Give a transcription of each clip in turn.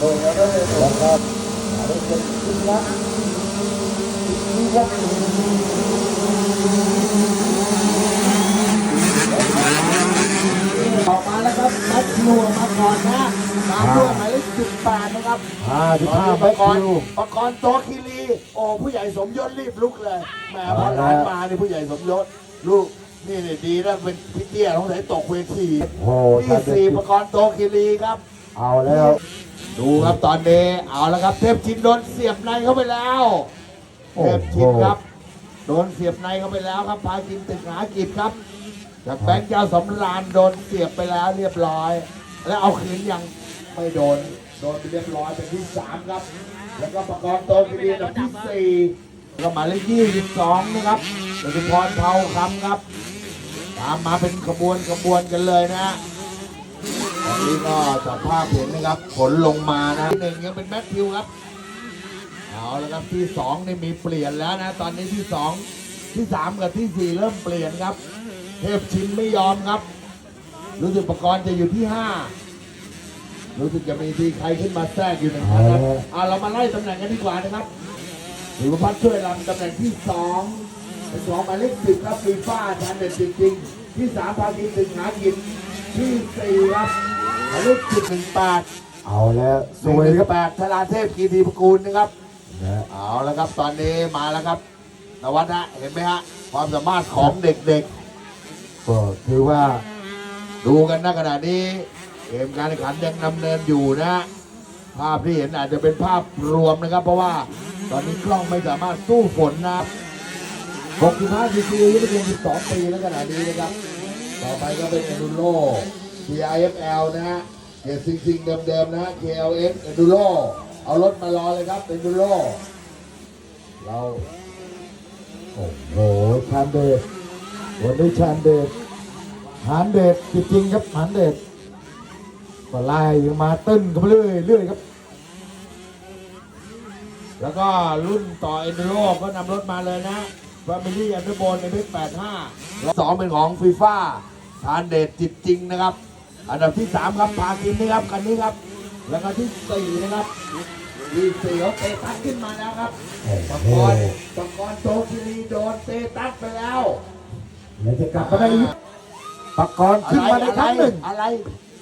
โดยแล้วนะครับหมายเลขเจ็ดขึ้นละนี่ครับออกมาแล้วครับแมทธิวออกมาก่อนนะตามด้วยหมายเลขสิบแปดนะครับห้าสิบตอนห้าแมปตกรช์ณ์ปกรณ์โตคิรีโอ้ผู้ใหญ่สมยศรีบลุกเลยแหมพอหลานมานี่ผู้ใหญ่สมยศลูกนี่เนี่ยดีนะเป็นพี่เตี้ยต้องใส่ตกเวทีโอ้ที่สี่กปกรณ์โตคิรีครับ เอาแล้ว ดูครับตอนนี้เอาแล้วครับเทพชินโดนเสียบในเข้าไปแล้วเทพชินครับโดนเสียบในเข้าไปแล้วครับพากินตึกหากิจครับจากแบงค์เจ้าสำรานโดนเสียบไปแล้วเรียบร้อย แล้วเอาคืนยังไม่โดนโดนไปเรียบร้อยเป็นที่สามครับ แล้วก็ประกอบโตคดีอันดับที่สี่ก็หมายเลขยี่สิบสองนะครับจตุพรเผาคำครับ ตามมาเป็นขบวนขบวนกันเลยนะ ฮะตอนนี้ก็จับภาพเห็นนะครับผลลงมานะทีหนึ่งยังเป็นแมทธิวครับเอาแล้วครับที่สองนี่มีเปลี่ยนแล้วนะ ตอนนี้ที่สองที่สามกับที่สี่เริ่มเปลี่ยนครับ เทพชินไม่ยอมครับ รู้สึกประกรณ์จะอยู่ที่ห้ารู้สึกจะมีทีใครขึ้นมาแทรกอยู่หนึ่งครั้งครับเอาเรามาไล่ตำแหน่งกันดีกว่านะครับหรือว่าพัดช่วยลำตำแหน่งที่สองเป็นสองหมายเลขสิบครับฟีฟ่าชาเด็ดจริงๆที่สามพากินตึงหากินที่สี่ครับ หมายเลขสิบหนึ่งแปดเอาแล้วสสววยยคครัรับบแปดธราเทพกีรีประกูลนะครับนะเอาแล้วครับตอนนี้มาแล้วครับนวัดฮะเห็นไหมฮะความสามารถของเด็กก็ถือว่าๆดูกันนะขณะนี้เกมการแข่งขันยังดำเนินอยู่นะฮะภาพที่เห็นอาจจะเป็นภาพรวมนะครับ เพราะว่าตอนนี้กล้องไม่สามารถสู้ฝนนะครับ65ซีซีอายุเพียง12 ปีแล้วขณะนี้นะครับ ต่อไปก็เป็นเอนูโร TIFL นะฮะเกียรติซิงซิงเดิมๆนะ KLX เอนูโรเอารถมารอเลยครับเอนูโรเรา โอ้โหชานเดชวันนี้ชานเดชหานเดชจริงๆครับหานเดชก็ไล่มาตึ้นกันไปเรื่อยเรื่อยๆครับ แล้วก็รุ่นต่อเอ็นโรก็นำรถมาเลยนะฟามิลี่อันเดอร์โบนในเพชร85และสองเป็นของฟีฟ่าทานเดชจิตจริงนะครับ อันดับที่3ครับพากินนะครับคันนี้ครับ แล้วก็ที่4นะครับที่สี่เขาเตตัสขึ้นมาแล้วครับโอ้ปโหกรณ์ปกรณ์โตคิรีโดนเตตัสไปแล้วแล้วจะกลับมาได้อีกปากกรณ์ขึ้นมาได้ครั้งหนึ่งอะไร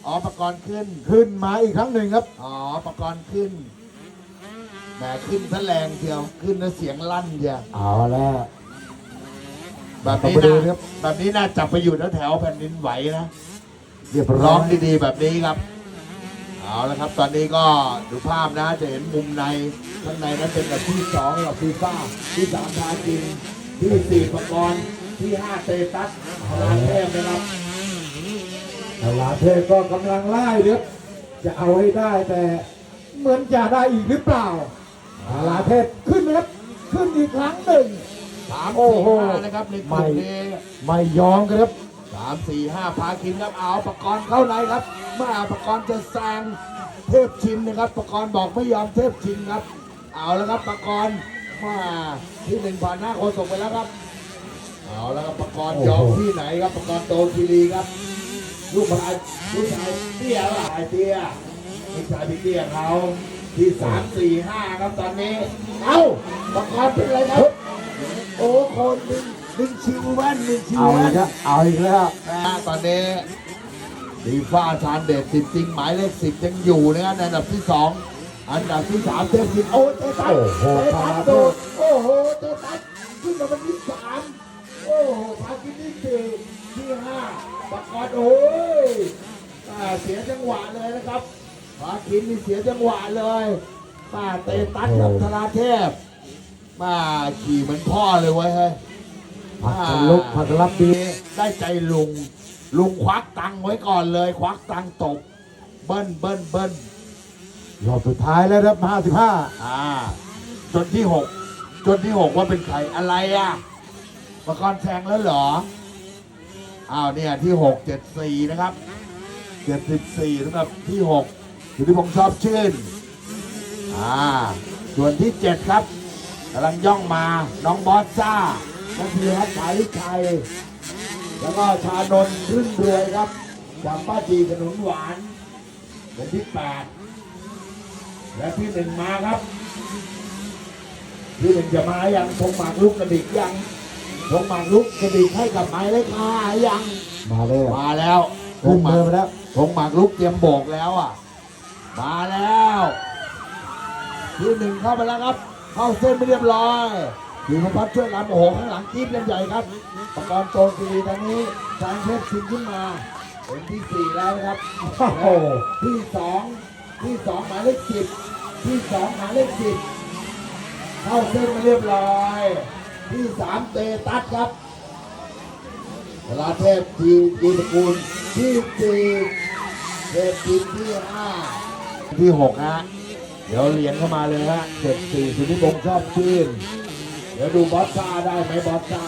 อ๋อปกรณ์ขึ้นขึ้นมาอีกครั้งหนึ่งครับอ๋อปกรณ์ขึ้นแหมขึ้นซะแรงเชียวขึ้นแล้วเสียงลั่นเชียวเอาแล้วแบบนี้ต่อไปดูนะครับแบบนี้น่าจับไปอยู่แถวๆแผ่นดินไหวนะ เรียบร้ร้อองยดีๆแบบนี้ครับ เอาละครับ ตอนนี้ก็ดูภาพนะจะเห็นมุมในข้างในนั้นเป็นแบบที่สองกับฟีฟ่าที่สามพาจินที่สี่ประกรณ์ที่ห้าเตตัสพลาเทพนะครับตลาดเทพก็กำลังไล่ครับจะเอาให้ได้แต่เหมือนจะได้อีกหรือเปล่าตลาดเทพขึ้นนะครับขึ้นอีกครั้งหนึ่ง สามโอ้สี่โห ห้านะครับในกลุ่มไม่นี้ไม่ยอมกันครับสามสี่ห้าพาคินครับเอาประกรณ์เข้าในครับเมื่อประกรณ์จะแซงเทพชินนะครับ ประกรณ์บอกไม่ยอมเทพชินครับ เอาแล้วครับประกรณ์มาที่หนึ่งผ่านหน้าโคศกไปแล้วครับ เอาแล้วครับประกรณ์โอ้โหยอมที่ไหนครับประกรณ์โตคีรีครับลูกชายลูกชายเตี้ยหลายเตี้ยลูกชายพี่เตี้ยเขาที่สามสี่ห้าครับตอนนี้ เอ้าประกรณ์เป็นไรครับ โอ้คน หนึ่งหนึ่งชิวแว่นหนึ่งชิวเอาแว่อีนกแล้วเอาอีกแล้วนะตอนนี้ดีฟ้าชานเดชสิบจริงหมายเลขสิบยังอยู่นะครับในอันดับที่สองอันดับที่สามเทพสิบโอ้เตตัสโอ้โหเตตัสพาโดโดดโอ้โหเตตัสขึ้นมาเป็นที่สามโอ้โหพากินที่สี่ที่ห้าประกอดโอ้ยอ่าเสียจังหวะเลยนะครับพากินนี่เสียจังหวะเลยป้าเตตัสกับธราเทพ มาขี่เหมือนพ่อเลยเว้ยเฮ้ย ผักกันลุกผักกันรับดีได้ใจลุง ลุงควักตังค์ไว้ก่อนเลย ควักตังค์ตก เบิ้ลเบิ้ลเบิ้ลรอบสุดท้ายแล้วครับ55อ่า จนที่หกจนที่หกว่าเป็นใครอะไรอะประกรณ์แซงแล้วเหรออ้าวเนี่ยที่หกเจ็ดสี่นะครับเจ็ดสิบสี่สำหรับที่หกอยู่ที่ผมชอบชื่นอ่าส่วนที่เจ็ดครับกำลังย่องมาน้องบอสซ่า นักเรียนสายชัย แล้วก็ชานนท์ขึ้นรวยครับจากป้าจีขนุนหวานเป็นที่แปดและที่หนึ่งมาครับที่หนึ่งจะมายังธงหมากลุกกระดิกยังธงหมากลุกกระดิกให้กับหมายเลขห้ายังมาแล้วมาแล้วธขึ้งนหมากแล้วธงหมากลุกเตรียมโบกแล้วอะ มาแล้วที่หนึ่งเข้าไปแล้วครับ เข้าเส้นไม่เรียบร้อย ทีมพัดช่วยกันโอ้โหข้างหลังกีบยังใหญ่ครับประกอบโจนซีตอนนี้แสงเพชรชิงขึ้นมาเป็นที่สี่แล้วนะครับโอ้โหที่สองที่สองหมายเลขสิบที่สองหมายเลขสิบเข้าเส้นมาเรียบร้อย ที่สามเตตัสครับเวลาเทพทีจีตระกูลที่สี่เทพทีมที่ห้าที่หกฮะเดี๋ยวเหรียญเข้ามาเลยฮะเจ็ดสี่สุนิพงษ์ชอบชื่น เดี๋ยวดูบอสซาได้ไหมบอสซา